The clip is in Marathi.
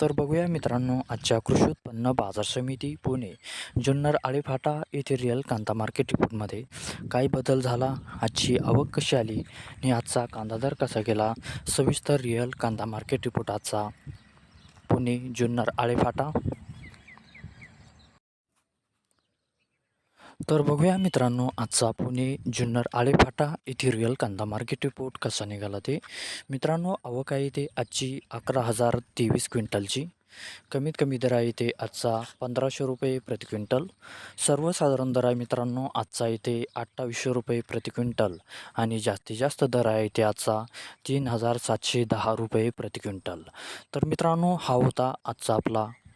तर बघूया मित्रांनो आजच्या कृषी उत्पन्न बाजार समिती पुणे जुन्नर आळेफाटा येथे रिअल कांदा मार्केट रिपोर्टमध्ये काय बदल झाला आजची आवक कशी आली आणि आजचा कांदा दर कसा गेला सविस्तर रिअल कांदा मार्केट रिपोर्ट आजचा. पुणे जुन्नर आळेफाटा तर बघूया मित्रांनो आजचा पुणे जुन्नर आळेफाटा येथे रिअल कांदा मार्केट रिपोर्ट कसा निघाला ते. मित्रांनो आवक आहे ते आजची अकरा हजार तेवीस क्विंटलची. कमीत कमी दर आहे ते आजचा पंधराशे रुपये प्रति क्विंटल. सर्वसाधारण दर आहे मित्रांनो आजचा इथे अठ्ठावीसशे रुपये प्रति क्विंटल आणि जास्तीत जास्त दर आहे ते आजचा तीन हजार सातशे दहा रुपये प्रति क्विंटल. तर मित्रांनो हा होता आजचा आपला